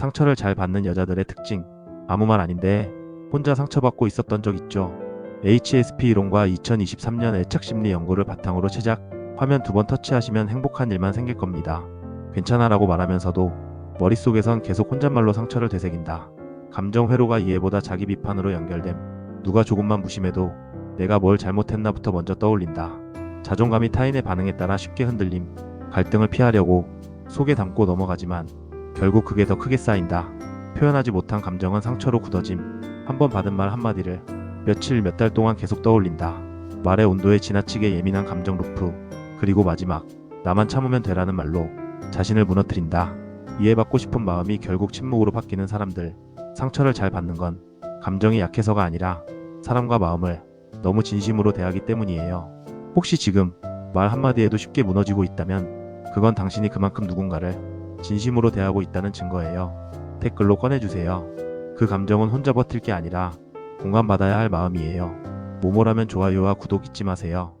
상처를 잘 받는 여자들의 특징. 아무 말 아닌데 혼자 상처받고 있었던 적 있죠. HSP 이론과 2023년 애착 심리 연구를 바탕으로 제작. 화면 두 번 터치하시면 행복한 일만 생길 겁니다. 괜찮아라고 말하면서도 머릿속에선 계속 혼잣말로 상처를 되새긴다. 감정 회로가 이해보다 자기 비판으로 연결됨. 누가 조금만 무심해도 내가 뭘 잘못했나부터 먼저 떠올린다. 자존감이 타인의 반응에 따라 쉽게 흔들림. 갈등을 피하려고 속에 담고 넘어가지만 결국 그게 더 크게 쌓인다. 표현하지 못한 감정은 상처로 굳어짐. 한 번 받은 말 한마디를 며칠 몇 달 동안 계속 떠올린다. 말의 온도에 지나치게 예민한 감정 루프. 그리고 마지막 나만 참으면 되라는 말로 자신을 무너뜨린다. 이해받고 싶은 마음이 결국 침묵으로 바뀌는 사람들. 상처를 잘 받는 건 감정이 약해서가 아니라 사람과 마음을 너무 진심으로 대하기 때문이에요. 혹시 지금 말 한마디에도 쉽게 무너지고 있다면 그건 당신이 그만큼 누군가를 진심으로 대하고 있다는 증거예요. 댓글로 꺼내주세요. 그 감정은 혼자 버틸 게 아니라 공감받아야 할 마음이에요. 모모라면 좋아요와 구독 잊지 마세요.